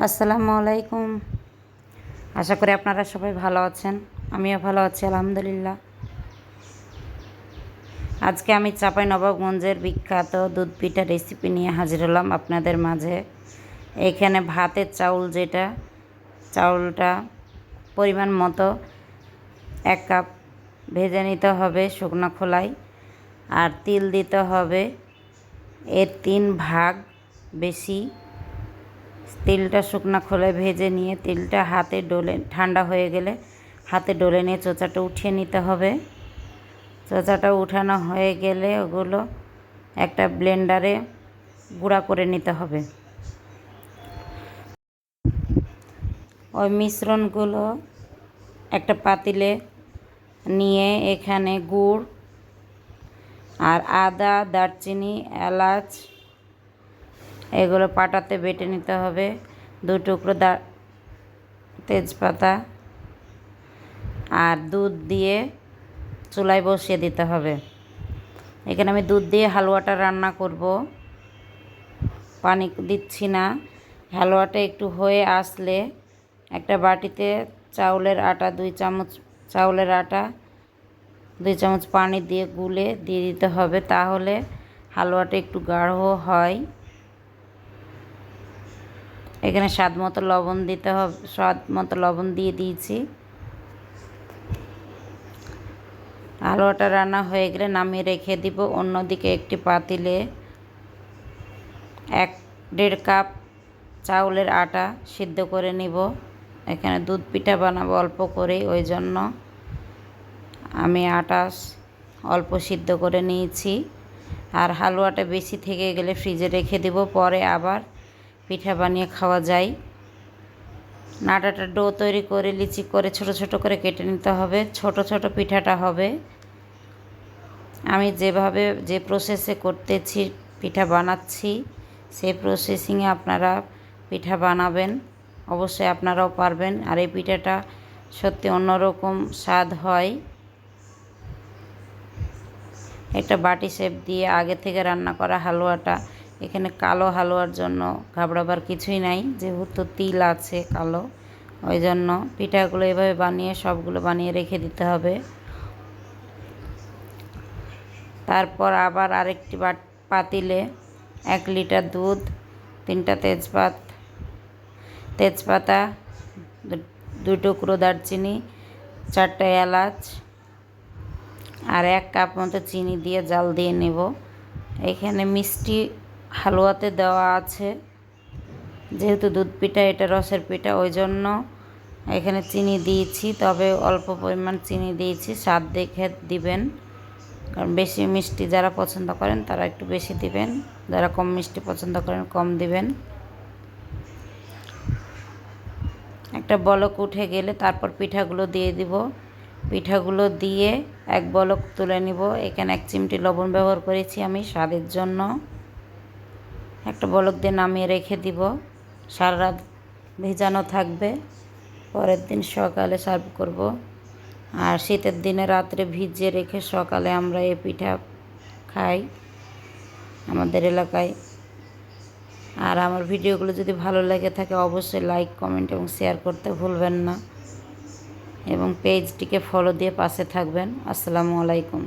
আসসালামু আলাইকুম। আশা করি আপনারা সবাই ভালো আছেন, আমিও ভালো আছি, আলহামদুলিল্লাহ। আজকে আমি চাপাই নবাবগঞ্জের বিখ্যাত দুধ পিঠা রেসিপি নিয়ে হাজির হলাম আপনাদের মাঝে। এখানে ভাতের চাউল যেটা, চাউলটা পরিমাণ মতো এক কাপ ভেজে নিতে হবে শুকনো খোলায়, আর তিল দিতে হবে। এর তিন ভাগ বেশি তিলটা শুকনো খোলায় ভেজে নিয়ে তেলটা হাতে ডলে, ঠান্ডা হয়ে গেলে হাতে ডলে নিয়ে চোচাটা উঠিয়ে নিতে হবে। চোচাটা উঠানো হয়ে গেলে ওগুলো একটা ব্লেন্ডারে গুঁড়া করে নিতে হবে। ওই মিশ্রণগুলো একটা পাতিলে নিয়ে এখানে গুড় আর আদা, দারচিনি, এলাচ এগুলো পাটাতে বেটে নিতে হবে। দু টুকরো দা তেজপাতা আর দুধ দিয়ে চুলায় বসিয়ে দিতে হবে। এখানে আমি দুধ দিয়ে হালুয়াটা রান্না করব। পানি দিচ্ছি না। হালুয়াটা একটু হয়ে আসলে একটা বাটিতে চাউলের আটা, দুই চামচ চাউলের আটা, দুই চামচ পানি দিয়ে গুলে দিয়ে দিতে হবে। তাহলে হালুয়াটা একটু গাঢ় হয়। এখানে স্বাদ মতো লবণ দিতে হবে, স্বাদ মতো লবণ দিয়ে দিয়েছি। হালুয়াটা রান্না হয়ে গেলে নামিয়ে রেখে দিব। অন্যদিকে একটি পাতিলে এক দেড় কাপ চাউলের আটা সিদ্ধ করে নিব। এখানে দুধ পিঠা বানাবো অল্প করে ওই জন্য আমি আটা অল্প সিদ্ধ করে নিয়েছি। আর হালুয়াটা বেশি থেকে গেলে ফ্রিজে রেখে দেব, পরে আবার পিঠা বানিয়ে খাওয়া যায়। নাটাটা ডো তৈরি করে, লিচি করে ছোট ছোট করে কেটে নিতে হবে। ছোট ছোট পিঠাটা হবে। আমি যেভাবে যে প্রসেসে করতেছি, পিঠা বানাচ্ছি, সেই প্রসেসিংয়ে আপনারা পিঠা বানাবেন। অবশ্যই আপনারাও পারবেন। আর এই পিঠাটা সত্যি অন্যরকম স্বাদ হয়। একটা বাটি শেপ দিয়ে আগে থেকে রান্না করা হালুয়াটা এখানে কালো হালুয়ার জন্য ঘাবড়াবার কিছুই নাই, যেহেতু তিল আছে কালো। ওই জন্য পিঠাগুলো এভাবে বানিয়ে সবগুলো বানিয়ে রেখে দিতে হবে। তারপর আবার আরেকটি পাতিলে এক লিটার দুধ, তিনটা তেজপাত, তেজপাতা দুই টুকরো দারচিনি, চারটে এলাচ, আর এক কাপ মতো চিনি দিয়ে জাল দিয়ে নেব। এখানে মিষ্টি হালুয়াতে দেওয়া আছে। যেহেতু দুধ পিঠা, এটা রসের পিঠা ওই জন্য এখানে চিনি দিয়েছি। তবে অল্প পরিমাণ চিনি দিয়েছি। স্বাদ দেখে দিবেন। কারণ বেশি মিষ্টি যারা পছন্দ করেন, তারা একটু বেশি দিবেন। যারা কম মিষ্টি পছন্দ করেন, কম দিবেন। একটা বলক উঠে গেলে তারপর পিঠাগুলো দিয়ে দিব। পিঠাগুলো দিয়ে এক বলক তুলে নিব। এখানে এক চিমটি লবণ ব্যবহার করেছি আমি স্বাদের জন্য। একটা বলক দিয়ে নামিয়ে রেখে দিব। সারা রাত ভেজানো থাকবে। পরের দিন সকালে সার্ভ করব। আর শীতের দিনে রাত্রে ভিজিয়ে রেখে সকালে আমরা এই পিঠা খাই আমাদের এলাকায়। আর আমার ভিডিওগুলো যদি ভালো লেগে থাকে, অবশ্যই লাইক, কমেন্ট এবং শেয়ার করতে ভুলবেন না। এবং পেজটিকে ফলো দিয়ে পাশে থাকবেন। আসসালামু আলাইকুম।